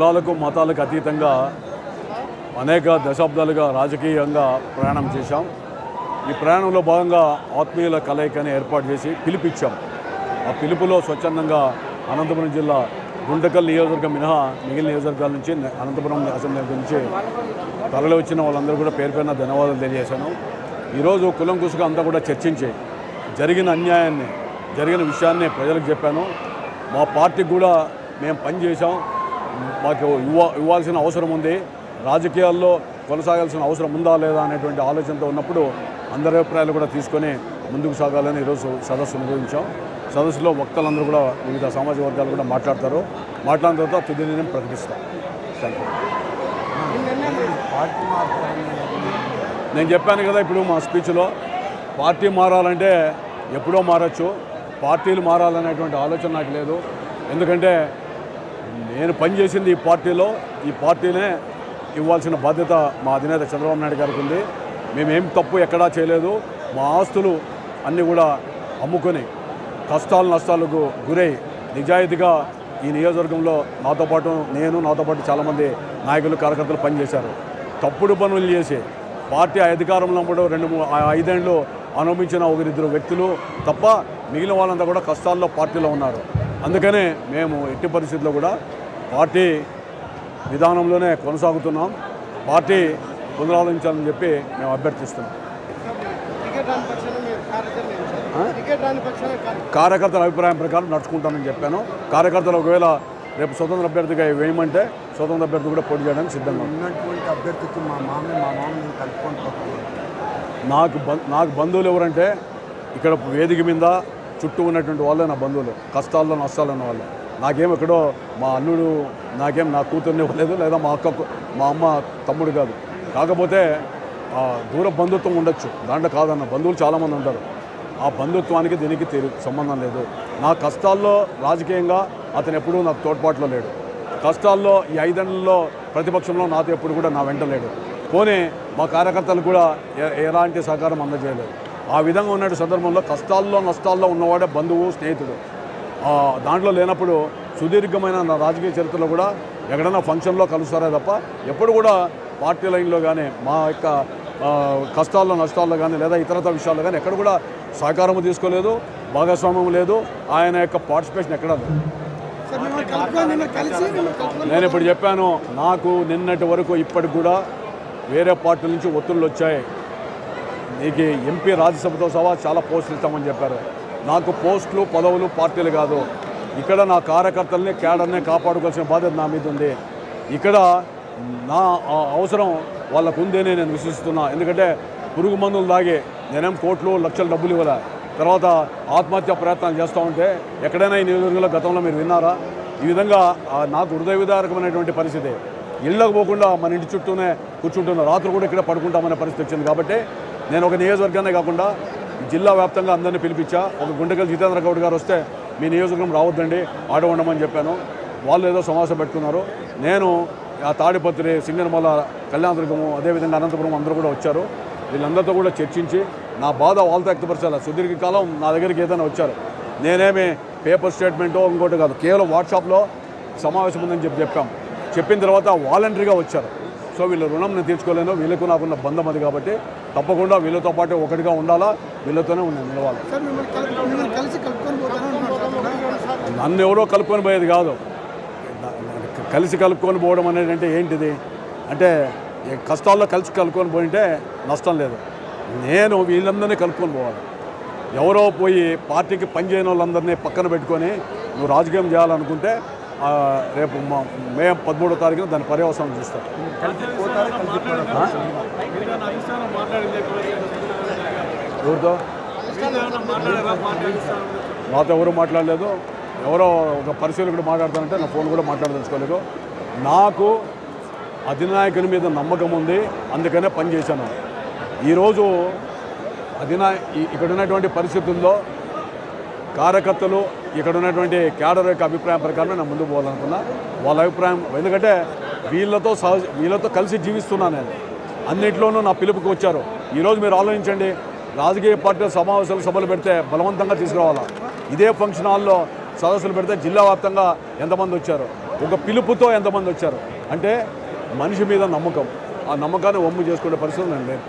కులాలకు మతాలకు అతీతంగా అనేక దశాబ్దాలుగా రాజకీయంగా ప్రయాణం చేశాం. ఈ ప్రయాణంలో భాగంగా ఆత్మీయుల కలయికని ఏర్పాటు చేసి పిలిపిచ్చాం. ఆ పిలుపులో స్వచ్ఛందంగా అనంతపురం జిల్లా గుంటకల్ నియోజకవర్గం మినహా మిగిలిన నియోజకవర్గాల నుంచి అనంతపురం అసెంబ్లీ నుంచి తరలి వచ్చిన వాళ్ళందరూ కూడా పేరు పేరున ధన్యవాదాలు తెలియజేశాను. ఈరోజు కులం కుసుగా అంతా కూడా చర్చించి జరిగిన అన్యాయాన్ని జరిగిన విషయాన్ని ప్రజలకు చెప్పాను. మా పార్టీకి కూడా మేము పనిచేసాం మాకు ఇవ్వ ఇవ్వాల్సిన అవసరం ఉంది. రాజకీయాల్లో కొనసాగాల్సిన అవసరం ఉందా లేదా అనేటువంటి ఆలోచనతో ఉన్నప్పుడు అందరి అభిప్రాయాలు కూడా తీసుకొని ముందుకు సాగాలని ఈరోజు సదస్సు నిర్వహించాం. సదస్సులో వక్తలందరూ కూడా వివిధ సామాజిక వర్గాలు కూడా మాట్లాడతారు. మాట్లాడిన తర్వాత తుది నిర్ణయం ప్రకటిస్తాం. థ్యాంక్ నేను చెప్పాను కదా ఇప్పుడు మా స్పీచ్లో పార్టీ మారాలంటే ఎప్పుడో మారచ్చు. పార్టీలు మారాలనేటువంటి ఆలోచన నాకు లేదు. ఎందుకంటే నేను పనిచేసింది ఈ పార్టీలో. ఈ పార్టీనే ఇవ్వాల్సిన బాధ్యత మా అధినేత చంద్రబాబు నాయుడు గారికి ఉంది. మేమేం తప్పు ఎక్కడా చేయలేదు. మా ఆస్తులు అన్నీ కూడా అమ్ముకొని కష్టాలు నష్టాలకు గురై నిజాయితీగా ఈ నియోజకవర్గంలో నాతో పాటు నేను నాతో పాటు చాలామంది నాయకులు కార్యకర్తలు పనిచేశారు. తప్పుడు పనులు చేసి పార్టీ అధికారంలో కూడా రెండు ఐదేళ్ళు అనుభవించిన ఒకరిద్దరు వ్యక్తులు తప్ప మిగిలిన వాళ్ళంతా కూడా కష్టాల్లో పార్టీలో ఉన్నారు. అందుకనే మేము ఎట్టి పరిస్థితుల్లో కూడా పార్టీ విధానంలోనే కొనసాగుతున్నాం. పార్టీ పునరాలోచించాలని చెప్పి మేము అభ్యర్థిస్తున్నాం. కార్యకర్తల అభిప్రాయం ప్రకారం నడుచుకుంటానని చెప్పాను. కార్యకర్తలు ఒకవేళ రేపు స్వతంత్ర అభ్యర్థిగా వేయమంటే స్వతంత్ర అభ్యర్థి కూడా పోటీ చేయడానికి సిద్ధంగా అభ్యర్థికి మా మామే మా కలుపుకొని నాకు నాకు బంధువులు ఎవరంటే ఇక్కడ వేదిక మీద చుట్టూ ఉన్నటువంటి వాళ్ళే నా బంధువులు కష్టాల్లో నష్టాలు ఉన్న వాళ్ళు. నాకేం ఎక్కడో మా అల్లుడు నాకేం నా కూతుర్ని ఇవ్వలేదు లేదా మా అక్క మా అమ్మ తమ్ముడు కాదు. కాకపోతే ఆ, దూర బంధుత్వం ఉండొచ్చు. దాంట్లో కాదన్న బంధువులు చాలామంది ఉంటారు. ఆ బంధుత్వానికి దీనికి తెలి సంబంధం లేదు. నా కష్టాల్లో రాజకీయంగా అతను ఎప్పుడూ నాకు తోడ్పాట్లో లేడు. కష్టాల్లో ఈ ఐదేళ్ళలో ప్రతిపక్షంలో నాతో ఎప్పుడు కూడా నా వెంట లేడు. పోనీ మా కార్యకర్తలు కూడా ఎలాంటి సహకారం అందజేయలేదు. ఆ విధంగా ఉన్న సందర్భంలో కష్టాల్లో నష్టాల్లో ఉన్నవాడే బంధువు స్నేహితుడు. దాంట్లో లేనప్పుడు సుదీర్ఘమైన నా రాజకీయ చరిత్రలో కూడా ఎక్కడైనా ఫంక్షన్లో కలుస్తారే తప్ప ఎప్పుడు కూడా పార్టీ లైన్లో కానీ మా యొక్క కష్టాల్లో నష్టాల్లో కానీ లేదా ఇతరత విషయాల్లో కానీ ఎక్కడ కూడా సహకారం తీసుకోలేదు భాగస్వామ్యం లేదు ఆయన యొక్క పార్టిసిపేషన్ ఎక్కడా నేను ఇప్పుడు చెప్పాను నాకు నిన్నటి వరకు ఇప్పటికి కూడా వేరే పార్టీల నుంచి ఒత్తిళ్ళు వచ్చాయి. నీకు ఎంపీ రాజ్యసభతో సహా చాలా పోస్టులు ఇస్తామని చెప్పారు. నాకు పోస్టులు పదవులు పార్టీలు కాదు. ఇక్కడ నా కార్యకర్తల్ని క్యాడర్నే కాపాడుకోవాల్సిన బాధ్యత నా మీద ఉంది. ఇక్కడ నా ఆ అవసరం వాళ్ళకు ఉందని నేను విశ్వసిస్తున్నా. ఎందుకంటే పురుగు మందులు తాగి నేనేం కోట్లు లక్షల డబ్బులు ఇవ్వలే. తర్వాత ఆత్మహత్య ప్రయత్నాలు చేస్తూ ఉంటే ఎక్కడైనా ఈ నియోజకవర్గంలో గతంలో మీరు విన్నారా? ఈ విధంగా నాకు హృదయ విదారకమైనటువంటి పరిస్థితి. ఇళ్ళకు పోకుండా మన ఇంటి చుట్టూనే కూర్చుంటున్న రాత్రి కూడా ఇక్కడ పడుకుంటామనే పరిస్థితి వచ్చింది. కాబట్టి నేను ఒక నియోజకవర్గానే కాకుండా జిల్లా వ్యాప్తంగా అందరినీ పిలిపించా. ఒక గుండెకల్ జితేంద్ర గౌడ్ గారు వస్తే మీ నియోజకవర్గం రావద్దండి ఆడ ఉండమని చెప్పాను. వాళ్ళు ఏదో సమావేశం పెట్టుకున్నారు. నేను ఆ తాడిపత్రి సింగనమల కళ్యాణదుర్గము అదేవిధంగా అనంతపురం అందరూ కూడా వచ్చారు. వీళ్ళందరితో కూడా చర్చించి నా బాధ వాళ్ళతో వ్యక్తపరచాలి? సుదీర్ఘకాలం నా దగ్గరికి ఏదైనా వచ్చారు. నేనేమి పేపర్ స్టేట్మెంటో ఇంకోటి కాదు కేవలం వాట్సాప్లో సమావేశం ఉందని చెప్పి చెప్పాం. చెప్పిన తర్వాత వాలంటరీగా వచ్చారు. సో వీళ్ళ రుణం నేను తీర్చుకోలేను. వీళ్ళకు నాకున్న బంధం అది కాబట్టి తప్పకుండా వీళ్ళతో పాటు ఒకటిగా ఉండాలా? వీళ్ళతోనే నేను నిలవాలి. నన్ను ఎవరో కలుపుకొని పోయేది కాదు. కలిసి కలుపుకొని పోవడం అనేది అంటే ఏంటిది? అంటే కష్టాల్లో కలిసి కలుపుకొని పోయింటే నష్టం లేదు. నేను వీళ్ళందరినీ కలుపుకొని పోవాలి. ఎవరో పోయి పార్టీకి పనిచేయని వాళ్ళందరినీ పక్కన పెట్టుకొని నువ్వు రాజకీయం చేయాలనుకుంటే రేపు మా పదమూడో తారీఖున దాని పర్యవసానం పోతారు ఎవరితో? నాతో ఎవరు మాట్లాడలేదు. ఎవరో ఒక పరిశీలకుడు మాట్లాడతానంటే నా ఫోన్ కూడా మాట్లాడదలుచుకోలేదు. నాకు అధినాయకుని మీద నమ్మకం ఉంది. అందుకనే పనిచేశాను ఈరోజు అధినాయ ఈ- ఇక్కడ ఉన్నటువంటి పరిస్థితుల్లో కార్యకర్తలు ఇక్కడ ఉన్నటువంటి క్యాడర్ యొక్క అభిప్రాయం ప్రకారమే నేను ముందుకు పోవాలనుకున్నా. వాళ్ళ అభిప్రాయం ఎందుకంటే వీళ్ళతో సహజ వీళ్ళతో కలిసి జీవిస్తున్నాను నేను. అన్నింటిలోనూ నా పిలుపుకి వచ్చారు. ఈరోజు మీరు ఆలోచించండి రాజకీయ పార్టీల సమావేశాలు సభలు పెడితే బలవంతంగా తీసుకురావాలా? ఇదే ఫంక్షన్ హాల్లో సదస్సులు పెడితే జిల్లా వ్యాప్తంగా ఎంతమంది వచ్చారు? ఒక పిలుపుతో ఎంతమంది వచ్చారు? అంటే మనిషి మీద నమ్మకం. ఆ నమ్మకాన్ని వమ్ము చేసుకునే పరిస్థితి నేను లేదు